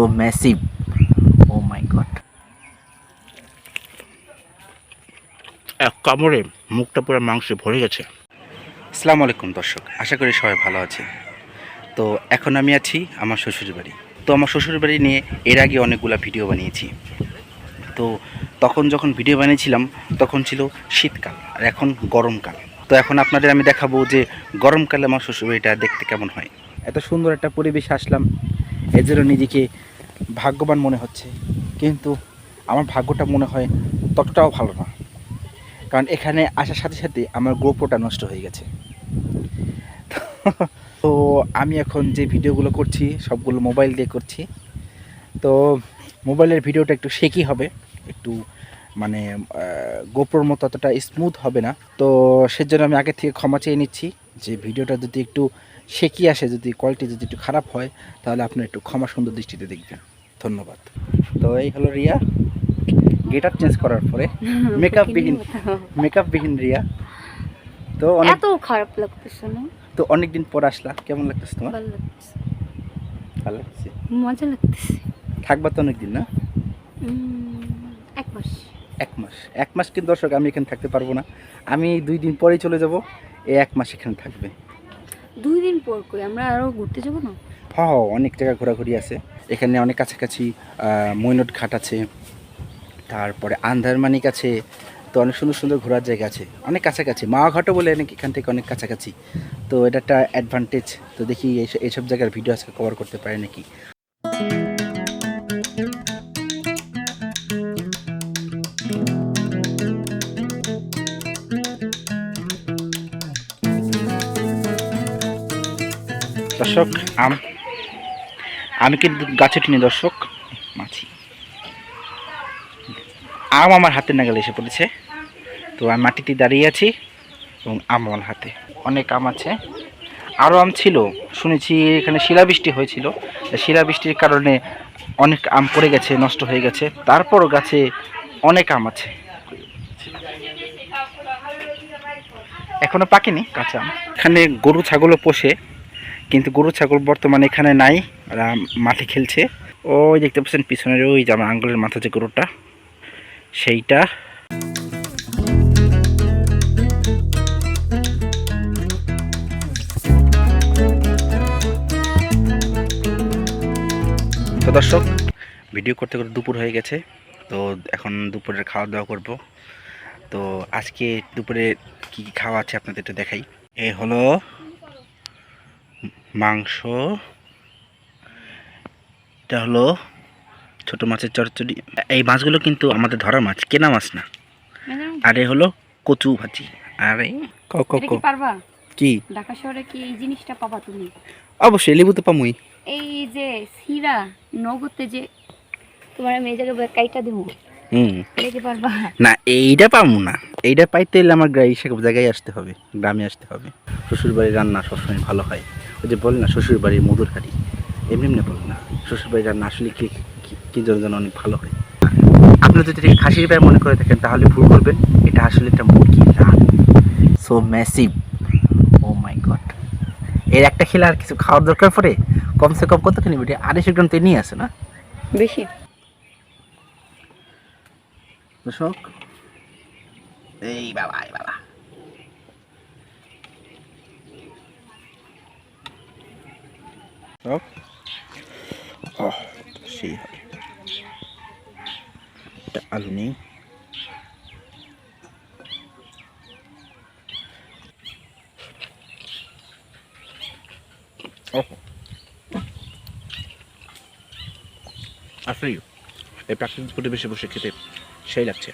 so massive. Oh my god. এক কামড়ে মুখটা পুরো মাংসে ভরে গেছে। আসসালামু আলাইকুম দর্শক আশা করি সবাই ভালো আছে তো এখন আমি আছি আমার শ্বশুর বাড়ি। তো আমার শ্বশুর বাড়ি নিয়ে এর আগে অনেকগুলো ভিডিও বানিয়েছি। তো তখন যখন ভিডিও বানিয়েছিলাম তখন ছিল শীতকাল আর এখন গরমকাল। তো এখন আপনাদের আমি দেখাবো যে গরমকালে আমার শ্বশুরবাড়িটা দেখতে কেমন হয়। এত সুন্দর একটা পরিবেশে আসলাম। এর জন্য নিজেকে ভাগ্যবান মনে হচ্ছে। কিন্তু আমার ভাগ্যটা মনে হয় ততটাও ভালো না। কারণ এখানে আসার সাথে সাথে আমার গোপ্রোটা নষ্ট হয়ে গেছে। তো আমি এখন যে ভিডিওগুলো করছি, সবগুলো মোবাইল দিয়ে করছি। তো মোবাইলের ভিডিওটা একটু শেকি হবে। একটু মানে গোপ্রোর মতো অতটা স্মুথ হবে না। তো সেজন্য আমি আগে থেকে ক্ষমা চেয়ে নিচ্ছি যে ভিডিওটা যদি একটু শেকি আসে যদি কোয়ালিটি যদি একটু খারাপ হয় তাহলে আপনি একটু ক্ষমা সুন্দর দৃষ্টিতে দেখবেন। ধন্যবাদ। তো এই হলো রিয়া। গেট আপ চেঞ্জ করার পরে মেকআপ বিহীন মেকআপ বিহীন রিয়া। তো অনেক এত খারাপ লাগতেছে না। তো অনেক দিন পর আসলা। কেমন লাগতেছে তোমার? ভালো লাগতেছে। ভালো লাগছে? মজা লাগতেছে। থাকবা তো অনেক দিন না এক মাস। এক মাস। এক মাস কিন্তু দর্শক আমি এখানে থাকতে পারব না। আমি দুই দিন পরেই চলে যাব। এই এক মাস এখানে থাকবে। দুই দিন পর কই আমরা আরও ঘুরতে যাব না? হ্যাঁ অনেক জায়গা ঘোরাঘুরি আছে। এখানে অনেক কাছাকাছি মৈনট ঘাট আছে, তারপরে আন্ধারমানিক আছে, তো অনেক সুন্দর সুন্দর ঘোরার জায়গা আছে। অনেক কাছাকাছি মাওয়াঘাটও বলে নাকি এখান থেকে অনেক কাছাকাছি। তো এটা একটা অ্যাডভান্টেজ তো দেখি এইস- এইসব জায়গার ভিডিও আজকে কভার করতে পারে নাকি। দর্শক, আম আমি কিন্তু গাছে টিনি দর্শক, মাছি। আম আমার হাতে নাগালে এসে পড়েছে। তো আমি মাটিতে দাঁড়িয়ে আছি এবং আম আমার হাতে। অনেক আম আছে। আরও আম ছিল। শুনেছি এখানে শিলাবৃষ্টি হয়েছিল। শিলাবৃষ্টির কারণে অনেক আম পড়ে গেছে, নষ্ট হয়ে গেছে। তারপরও গাছে অনেক আম আছে। এখনও পাকেনি কাঁচা আম। এখানে গরু, ছাগলও পোষে। কিন্তু গরু ছাগল বর্তমানে এখানে নাই, ওরা মাঠে খেলছে। ওই দেখতে পাচ্ছেন পিছনের ওই যে আমার আঙ্গুলের মাথা যে গরুটা, সেইটা। তো দর্শক, ভিডিও করতে করতে দুপুর হয়ে গেছে। তো এখন দুপুরের খাওয়া দাওয়া করব। তো আজকে দুপুরে কি কি খাওয়া আছে আপনাদের একটু দেখাই। এ হলো মাংস। এটা হলো ছোট মাছের চচ্চড়ি। এই মাছগুলো কিন্তু আমাদের ধরা মাছ কেনা মাছ না। আর এ হলো কচু ভাজি। আর এই ক পারবা? ঢাকা শহরে কি এই জিনিসটা পাবা তুমি? অবশ্যই লেবু তো পামুই। এই যে সিরা নগদে যে তোমার আমি এই জায়গায় কাইটা দেবো। না এইটা পামু না। এইটা পাইতে এলে আমার জায়গায় আসতে হবে গ্রামে আসতে হবে। শ্বশুর বাড়ির রান্না সবসময় ভালো হয়। যে বলে না শ্বশুর বাড়ির মধুর হাড়ি এমনি এমনি বলে না শ্বশুর বাড়ির রান্না আসলে কি কি- কি জন্য যেন অনেক ভালো হয়। আপনি যদি এটাকে খাসির পায়ে মনে করে থাকেন তাহলে ভুল করবেন। এটা আসলে একটা মুরগি run. So massive. Oh my god এর একটা খেলে আর কিছু খাওয়ার দরকার পড়ে? কমসে কম কতখানি বেটে আড়াইশো গ্রাম তো নিয়ে আসে না? বেশি। দর্শক এই বাবা এই বাবা। সেই হবে এটা আলু নেই। আসলেই এই প্রাকৃতিক পরিবেশে বসে খেতে সেই লাগছে।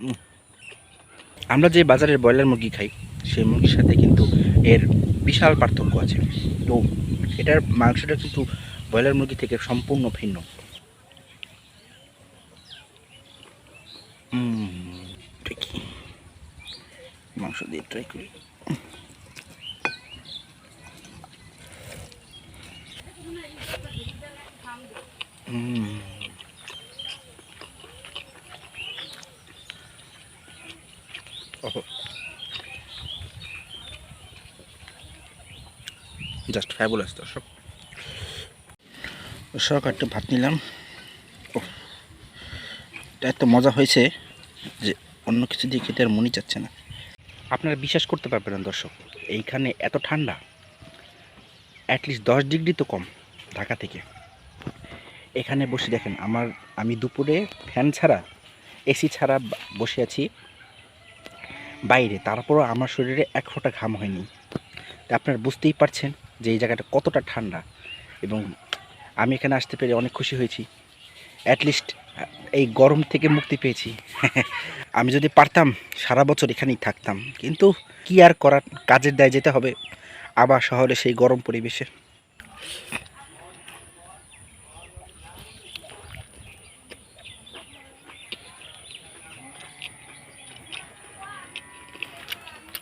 উম। আমরা যে বাজারের ব্রয়লার মুরগি খাই, সেই মুরগির সাথে কিন্তু এর বিশাল পার্থক্য আছে। তো এটার মাংসটা কিন্তু ব্রয়লার মুরগি থেকে সম্পূর্ণ ভিন্ন। মাংস দিয়ে ট্রাই করি। হুম ওহো জাস্ট ফ্যাবুলাস দর্শক। দর্শক একটু ভাত নিলাম। এটা এত মজা হয়েছে যে অন্য কিছু দিয়ে খেতে আর মনই চাচ্ছে না। আপনারা বিশ্বাস করতে পারবেন না দর্শক এইখানে এত ঠান্ডা অ্যাটলিস্ট দশ ডিগ্রি তো কম ঢাকা থেকে। এখানে বসে দেখেন আমার আমি দুপুরে ফ্যান ছাড়া এসি ছাড়া বসে আছি বাইরে তারপরও আমার শরীরে এক ফোঁটা ঘাম হয়নি। তা আপনারা বুঝতেই পারছেন। যে এই জায়গাটা কতটা ঠান্ডা। এবং আমি এখানে আসতে পেরে অনেক খুশি হয়েছি। অ্যাটলিস্ট এই গরম থেকে মুক্তি পেয়েছি। আমি যদি পারতাম, সারা বছর এখানেই থাকতাম। কিন্তু কি আর করার, কাজের দায় যেতে হবে আবার শহরে সেই গরম পরিবেশে।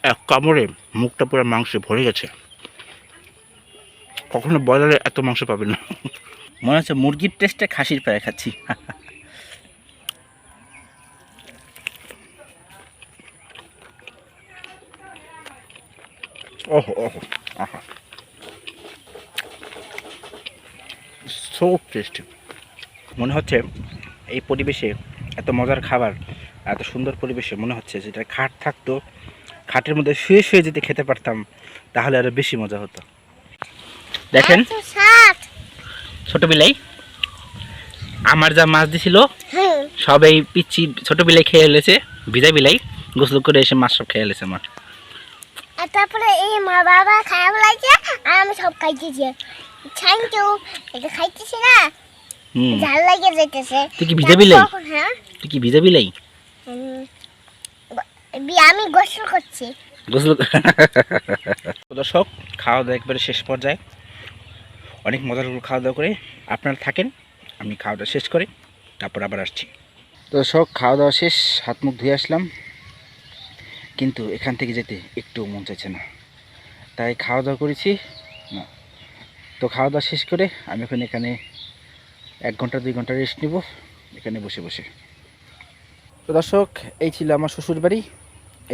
এক কামড়ে মুখটা পুরো মাংসে ভরে গেছে। কখনো ব্রয়লারে এত মাংস পাবেন না। মনে হচ্ছে মুরগির টেস্টে খাসির পায়ে খাচ্ছি। ওহো ওহো আহা। সো টেস্টি মনে হচ্ছে এই পরিবেশে এত মজার খাবার এত সুন্দর পরিবেশে মনে হচ্ছে যেটা খাট থাকতো খাটের মধ্যে শুয়ে শুয়ে যদি খেতে পারতাম তাহলে আরও বেশি মজা হতো। দেখেন। ছোট বিলাই। আমার যা মাছ দিছিল সব এই পিচ্ছি ছোট বিলাই খেয়ে এলেছে ভিজা বিলাই গোসল করে এসে মাছ সব খেয়ে এলেছে আমার। তারপরে এই মা বাবা খারাপ লাগছে আর আমি সব খাইতেছি থ্যাংক ইউ এটা খাইতেছি না। ঝাল লাগে যেতেছে। তুই কি ভিজা বিলাই? হ্যাঁ। তুই কি ভিজা বিলাই? আমি গোসল করছি। গোসল দর্শক খাওয়া দাওয়া একবারে শেষ পর্যায়ে। অনেক মজার খাওয়া দাওয়া করে আপনারা থাকেন, আমি খাওয়া দাওয়া শেষ করে তারপর আবার আসছি। তো দর্শক খাওয়া দাওয়া শেষ, হাত মুখ ধুয়ে আসলাম। কিন্তু এখান থেকে যেতে একটু মন চাইছে না। তাই খাওয়া দাওয়া করেছি। না। তো খাওয়া দাওয়া শেষ করে আমি এখন এখানে এক ঘণ্টা, দুই ঘণ্টা রেস্ট নিব। এখানে বসে বসে। তো দর্শক, এই ছিল আমার শ্বশুর বাড়ি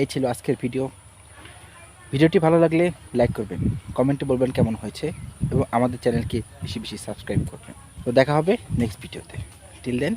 এই ছিল আজকের ভিডিও ভিডিওটি ভালো লাগলে লাইক করবেন, কমেন্টে বলবেন কেমন হয়েছে এবং আমাদের চ্যানেলকে বেশি বেশি সাবস্ক্রাইব করবেন। তো দেখা হবে নেক্সট ভিডিওতে। Till then.